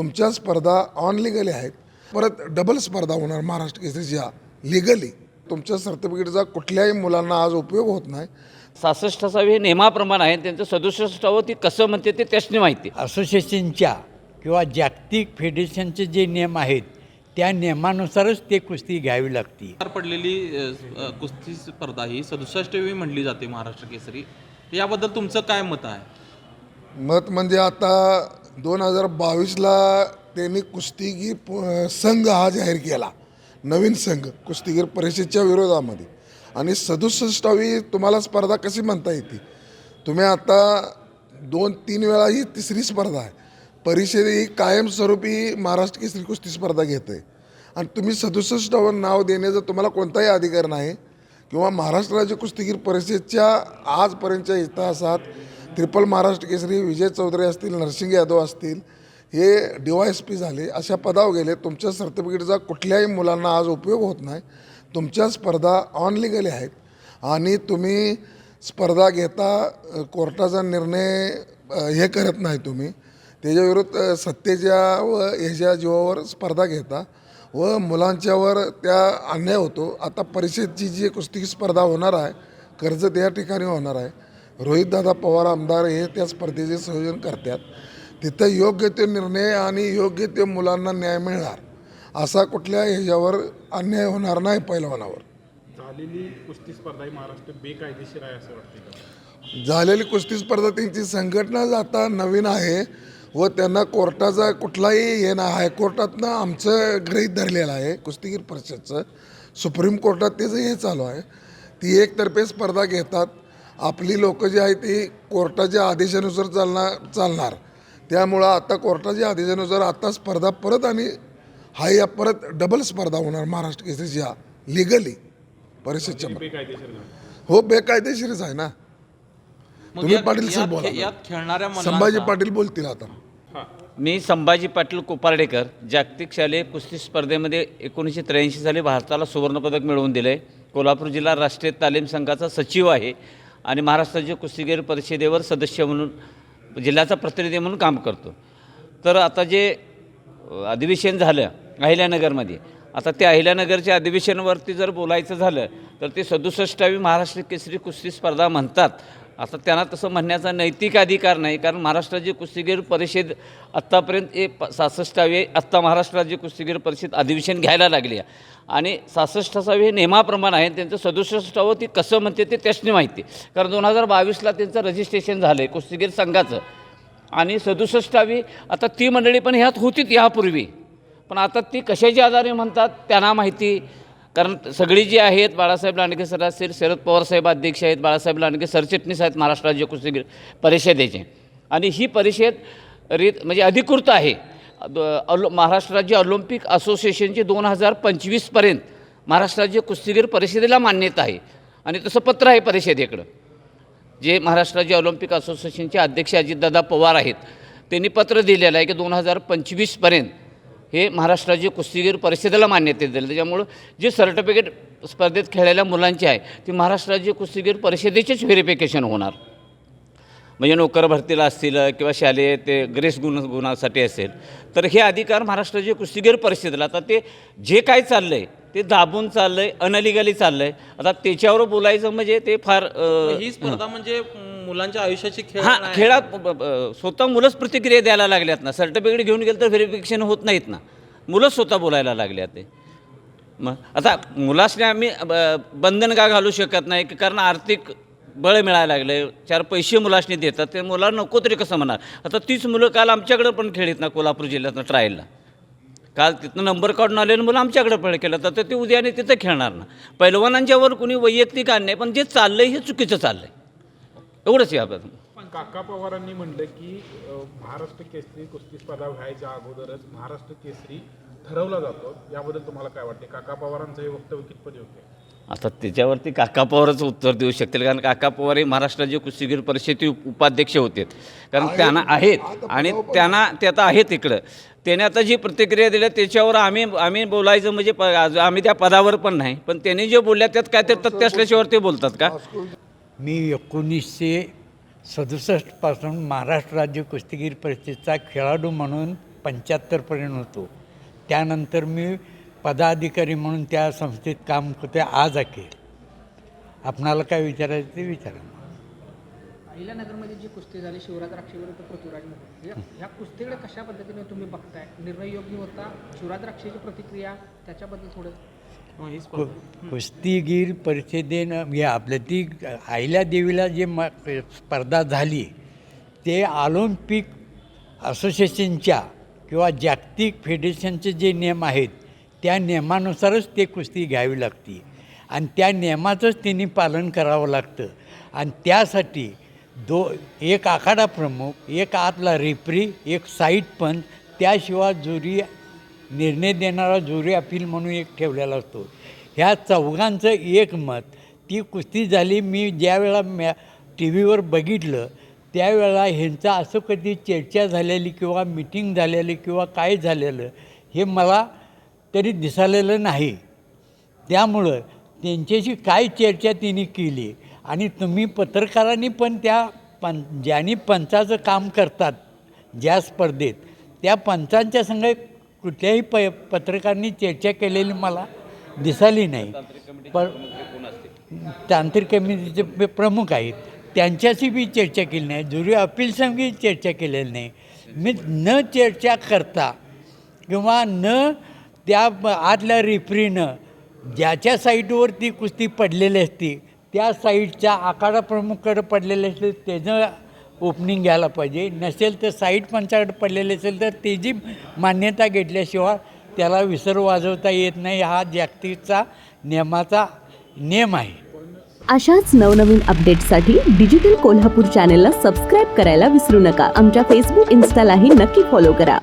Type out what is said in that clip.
तुमच्या स्पर्धा on legally आहेत. परत डबल स्पर्धा होणार महाराष्ट्र केसरीच्या लिगली तुमच्या सर्टिफिकेटचा कुठल्याही मुलांना आज उपयोग होत नाही. सहासष्टाचा हे नियमाप्रमाणे आहे. त्यांचं सदुसष्टावं ती कसं म्हणते ते त्याचनी माहिती असोसिएशनच्या किंवा जागतिक फेडरेशनचे जे नियम आहेत त्या नियमानुसारच ते कुस्ती घ्यावी लागते. पार पडलेली अ, कुस्ती स्पर्धा ही सदुसष्टवी म्हणली जाते महाराष्ट्र केसरी. याबद्दल तुमचं काय मत आहे? मत म्हणजे आता दोन हजार बावीसला त्यांनी कुस्तीगीर प- संघ हा जाहीर केला. नवीन संघ कुस्तीगीर परिषदेच्या विरोधामध्ये. आणि सदुसष्टावी तुम्हाला स्पर्धा कशी म्हणता येते? तुम्ही आता दोन तीन वेळा ही तिसरी स्पर्धा आहे. परिषद ही कायमस्वरूपी महाराष्ट्र केसरी कुस्ती स्पर्धा घेते. आणि तुम्ही सदुसष्टावर नाव देण्याचा तुम्हाला कोणताही अधिकार नाही. किंवा महाराष्ट्र राज्य कुस्तीगीर परिषदेच्या आजपर्यंतच्या इतिहासात ट्रिपल महाराष्ट्र केसरी विजय चौधरी असतील नरसिंग यादव असतील हे डी वाय एस पी झाले अशा पदावर गेले. तुमच्या सर्टिफिकेटचा कुठल्याही मुलांना आज उपयोग होत नाही. तुमच्या स्पर्धा ऑन लिगली आहेत. आणि तुम्ही स्पर्धा घेता कोर्टाचा निर्णय हे करत नाही तुम्ही. त्याच्याविरुद्ध सत्तेच्या व ह्याच्या जीवावर स्पर्धा घेता व मुलांच्यावर त्या अन्याय होतो. आता परिषदची जी कुस्ती स्पर्धा होणार आहे कर्जत या ठिकाणी होणार आहे. रोहितदादा पवार आमदार हे त्या स्पर्धेचे संयोजन करतात. तिथं योग्य ते निर्णय आणि योग्य ते मुलांना न्याय मिळणार असा कुठल्या ह्याच्यावर अन्याय होणार नाही पैलवानावर. झालेली कुस्ती स्पर्धा ही महाराष्ट्र बेकायदेशीर आहे असं वाटतं झालेली कुस्ती स्पर्धा त्यांची संघटनाच आता नवीन आहे व त्यांना कोर्टाचा कुठलाही हे ना हायकोर्टातनं आमचं गृहीत धरलेलं आहे. कुस्तीगीर परिषदचं सुप्रीम कोर्टात त्याचं हे चालू आहे. ती एकतर्फे स्पर्धा घेतात. आपली लोकं जी आहे ती कोर्टाच्या आदेशानुसार चालणार चालणार. त्यामुळं आता कोर्टाच्या आदेशानुसार आता स्पर्धा परत आणि हा या परत डबल स्पर्धा होणार महाराष्ट्र केसरीच्या लिगली परिषदच्या हो बेकायदेशीरच आहे ना. मग तुम्ही पाटील सर बोला. खेळणाऱ्या संभाजी पाटील बोलतील आता. मी संभाजी पाटील कोपार्डेकर जागतिक शालेय कुस्ती स्पर्धेमध्ये एकोणीसशे त्र्याऐंशी साली भारताला सुवर्णपदक मिळवून दिलं आहे कोल्हापूर जिल्हा राष्ट्रीय तालीम संघाचा सचिव आहे. आणि महाराष्ट्राच्या कुस्तीगीर परिषदेवर सदस्य म्हणून जिल्ह्याचा प्रतिनिधी म्हणून काम करतो. तर आता जे अधिवेशन झालं अहिल्यानगरमध्ये आता त्या अहिल्यानगरच्या अधिवेशनवरती जर बोलायचं झालं तर ते सदुसष्टावी महाराष्ट्र केसरी कुस्ती स्पर्धा म्हणतात. आता त्यांना तसं म्हणण्याचा नैतिक अधिकार नाही कारण महाराष्ट्र राज्य कुस्तीगीर परिषद आत्तापर्यंत ए प सासष्टावे आत्ता महाराष्ट्र राज्य कुस्तीगीर परिषद अधिवेशन घ्यायला लागली आहे. आणि सहासष्टासावे हे नियमाप्रमाणे आहे त्यांचं सदुसष्टावं ती कसं म्हणते ते त्याचनी माहिती कारण दोन हजार बावीसला त्यांचं रजिस्ट्रेशन झालं आहे कुस्तीगीर संघाचं. आणि सदुसष्टावी आता ती मंडळी पण ह्यात होतीच यापूर्वी पण आता ती कशाच्या आधारे म्हणतात त्यांना माहिती. कारण सगळी जी आहेत बाळासाहेब लांडगे सर असतील शरद पवार साहेब अध्यक्ष आहेत बाळासाहेब लांडगे सरचिटणीस आहेत महाराष्ट्र राज्य कुस्तीगीर परिषदेचे. आणि ही परिषद रीत म्हणजे अधिकृत आहे. अलो महाराष्ट्र राज्य ऑलिम्पिक असोसिएशनची दोन हजार पंचवीसपर्यंत महाराष्ट्र राज्य कुस्तीगीर परिषदेला मान्यता आहे. आणि तसं पत्र आहे परिषदेकडं. जे महाराष्ट्र राज्य ऑलिम्पिक असोसिएशनचे अध्यक्ष अजितदादा पवार आहेत त्यांनी पत्र दिलेलं आहे की दोन हजार पंचवीसपर्यंत हे महाराष्ट्र राज्य कुस्तीगीर परिषदेला मान्यता दिली. त्याच्यामुळं जे सर्टिफिकेट स्पर्धेत खेळलेल्या मुलांचे आहे ती महाराष्ट्र राज्य कुस्तीगीर परिषदेचेच व्हेरिफिकेशन होणार. म्हणजे नोकर भरतीला असतील किंवा शालेय ते ग्रेस गुण गुणासाठी असेल तर हे अधिकार महाराष्ट्र राज्य कुस्तीगीर परिषदेला. आता ते जे काय चाललं आहे ते दाबून चाललं आहे अनलिगली चाललं आहे आता त्याच्यावर बोलायचं म्हणजे ते फार ही स्पर्धा म्हणजे मुलांच्या आयुष्याची खेळ हां. खेळात स्वतः मुलंच प्रतिक्रिया द्यायला लागल्यात ना. सर्टिफिकेट घेऊन गेलं तर व्हेरिफिकेशन होत नाहीत ना. मुलंच स्वतः बोलायला लागल्यात ते. मग आता मुलासने आम्ही बंधन का घालू शकत नाही? की कारण आर्थिक बळ मिळायला लागले चार पैसे मुलासने देतात. ते मुला नको तरी कसं म्हणणार? आता तीच मुलं काल आमच्याकडं पण खेळीत ना कोल्हापूर जिल्ह्यातनं ट्रायलला. काल तिथनं नंबर काढून आलेलं मुलं आमच्याकडे पण केलं तर ते उद्याने तिथं खेळणार ना. पैलवानांच्यावर कुणी वैयक्तिक अन्याय पण जे चाललंय हे चुकीचं चाललंय. एवढंच पण काका पवारांनी म्हणलं की महाराष्ट्र केसरी कुस्ती स्पर्धा व्हायच्या अगोदरच महाराष्ट्र केसरी ठरवला जातो. याबद्दल तुम्हाला काय वाटते काका पवारांचं हे वक्तव्य कितपत योग्य आहे? आता त्याच्यावरती काका पवारच उत्तर देऊ शकतील कारण काका पवार हे महाराष्ट्र राज्य कुस्तीगीर परिषदेचे उप- उपाध्यक्ष होते. कारण त्यांना आहेत. आणि त्यांना ते आता आहेत इकडं. त्याने आता जी प्रतिक्रिया दिल्या त्याच्यावर आम्ही आम्ही बोलायचं म्हणजे प- आज- आम्ही त्या पदावर पण नाही. पण त्यांनी जे बोलल्या त्यात काय ते तथ्य असल्याशिवाय ते बोलतात का? मी एकोणीसशे सदुसष्टपासून महाराष्ट्र राज्य कुस्तीगीर परिषदेचा खेळाडू म्हणून पंच्याहत्तरपर्यंत होतो. त्यानंतर मी पदाधिकारी म्हणून त्या संस्थेत काम करते आज अखेर. आपणाला काय विचारायचं ते विचारा अहिल्यानगरमध्ये जी कुस्ती झाली शिवराज राक्षेविरुद्ध पृथ्वीराज मोहोळ या कुस्तीकडे कशा पद्धतीने तुम्ही बघताय? निर्णय योग्य होता? शिवराज राक्षेची प्रतिक्रिया त्याच्याबद्दल थोडं कुस्तीगीर परिषदेनं हे आपल्या ती आईल्या देवीला जे म स्पर्धा झाली ते ऑलिम्पिक असोसिएशनच्या किंवा जागतिक फेडरेशनचे जे नियम आहेत त्या नियमानुसारच ते कुस्ती घ्यावी लागते. आणि त्या नियमाचंच त्यांनी पालन करावं लागतं. आणि त्यासाठी दो एक आखाडा प्रमुख एक आतला रेफरी एक साईट पंच त्याशिवाय जुरी निर्णय देणारा जुरी अपील म्हणून एक ठेवलेला असतो. ह्या चौघांचं एक मत ती कुस्ती झाली मी ज्यावेळा मॅ टी व्हीवर बघितलं त्यावेळेला ह्यांचं असं कधी चर्चा झालेली किंवा मिटिंग झालेली किंवा काय झालेलं हे मला तरी दिसालेलं नाही. त्यामुळं त्यांच्याशी काय चर्चा तिने केली आणि तुम्ही पत्रकारांनी पण त्या पं ज्यांनी पंचाचं काम करतात ज्या स्पर्धेत त्या पंचांच्या संग कुठल्याही प पत्रकारांनी चर्चा केलेली मला दिसाली नाही. पण तांत्रिक कमिटीचे प्रमुख आहेत. त्यांच्याशी बी चर्चा केली नाही. जुरी अपील संघी चर्चा केलेली नाही. मी न चर्चा करता किंवा न त्या आतल्या रेफरीनं ज्याच्या साईटवर ती कुस्ती पडलेली असती त्या साईटच्या आखाडा प्रमुखकडे पडलेले असते त्याचं ओपनिंग घ्यायला पाहिजे. नसेल तर साईट पंचाकडे पडलेले असेल तर त्याची मान्यता घेतल्याशिवाय त्याला विसर वाजवता येत नाही. हा जागतिकचा नियमाचा नियम आहे. अशाच नवनवीन अपडेट्ससाठी डिजिटल कोल्हापूर चॅनेलला सबस्क्राईब करायला विसरू नका. आमच्या फेसबुक इन्स्टालाही नक्की फॉलो करा.